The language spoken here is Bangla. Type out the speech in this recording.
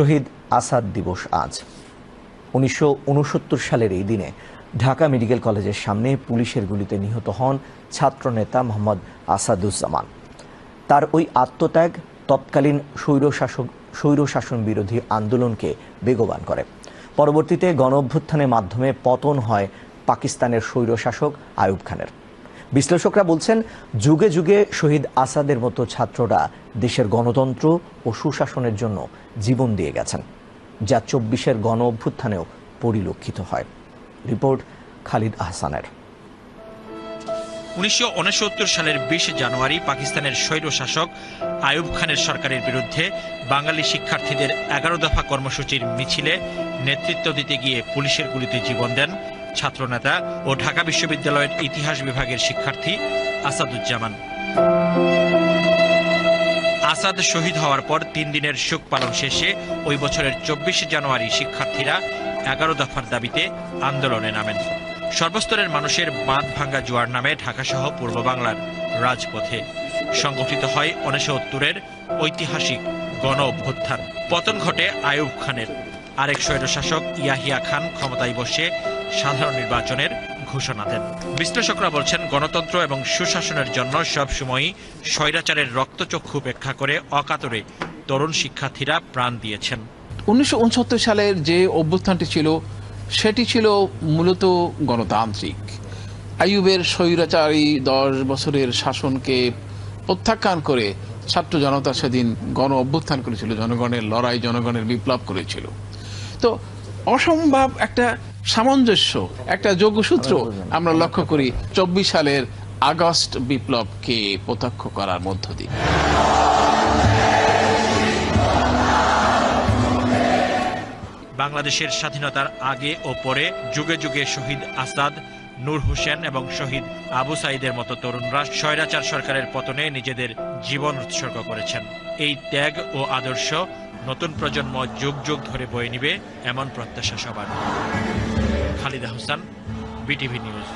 শহীদ আসাদ দিবস আজ। উনিশশো উনসত্তর সালের এই দিনে ঢাকা মেডিকেল কলেজের সামনে পুলিশের গুলিতে নিহত হন ছাত্রনেতা মোহাম্মদ আসাদুজ্জামান। তার ওই আত্মত্যাগ তৎকালীন স্বৈরশাসক স্বৈরশাসন বিরোধী আন্দোলনকে বেগবান করে। পরবর্তীতে গণ অভ্যুত্থানের মাধ্যমে পতন হয় পাকিস্তানের স্বৈরশাসক আয়ুব খানের। বিশ্লেষকরা বলছেন, যুগে যুগে শহীদ আসাদের মতো ছাত্ররা দেশের গণতন্ত্র ও সুশাসনের জন্য জীবন দিয়ে গেছেন, যা চব্বিশের গণ অভ্যুত্থানেও পরিলক্ষিত হয়। রিপোর্ট খালিদ আহসানের। উনিশশো সালের বিশ জানুয়ারি পাকিস্তানের স্বৈর শাসক আয়ুব খানের সরকারের বিরুদ্ধে বাঙালি শিক্ষার্থীদের এগারো দফা কর্মসূচির মিছিলে নেতৃত্ব দিতে গিয়ে পুলিশের গুলিতে জীবন দেন ছাত্রনেতা ও ঢাকা বিশ্ববিদ্যালয়ের ইতিহাস বিভাগের শিক্ষার্থী আসাদুজ্জামান। আসাদ শহীদ হওয়ার পর তিন দিনের শোক পালন শেষে ওই বছরের চব্বিশে জানুয়ারি শিক্ষার্থীরা এগারো দফার দাবিতে আন্দোলনে নামেন। সর্বস্তরের মানুষের বাঁধ ভাঙ্গা জোয়ার নামে ঢাকাসহ পূর্ব বাংলার রাজপথে। সংগঠিত হয় উনসত্তরের ঐতিহাসিক গণ অভ্যুত্থান পতন ঘটে আয়ুব খানের। আরেক স্বৈরশাসক ইয়াহিয়া খান ক্ষমতায় বসে সাধারণ নির্বাচনের ঘোষণা দেন। বিশ্লেষকরা বলছেন, গণতন্ত্র এবং সুশাসনের জন্য সবসময়ই স্বৈরাচারের রক্তচক্ষু উপেক্ষা করে অকাতরে তরুণ শিক্ষার্থীরা প্রাণ দিয়েছেন। উনিশশো উনসত্তর সালের যে অভ্যুত্থানটি ছিল, সেটি ছিল মূলত গণতান্ত্রিক। আইয়ুবের স্বৈরাচারী দশ বছরের শাসনকে প্রত্যাখ্যান করে ছাত্র জনতা সেদিন গণ অভ্যুত্থান করেছিল, জনগণের লড়াই, জনগণের বিপ্লব করেছিল। তো অসম্ভব একটা সামঞ্জস্য একটা যোগসূত্র আমরা লক্ষ্য করি চব্বিশ সালের আগস্ট বিপ্লবকে প্রত্যক্ষ করার মধ্য দিয়ে। বাংলাদেশের স্বাধীনতার আগে ও পরে যুগে যুগে শহীদ আসাদ নূর হোসেন এবং শহীদ আবু সাইদের মতো তরুণরা স্বৈরাচার সরকারের পতনে নিজেদের জীবন উৎসর্গ করেছেন। এই ত্যাগ ও আদর্শ নতুন প্রজন্ম যুগ যুগ ধরে বয়ে নিবে এমন প্রত্যাশা সবার। Khalida Hossain BTV news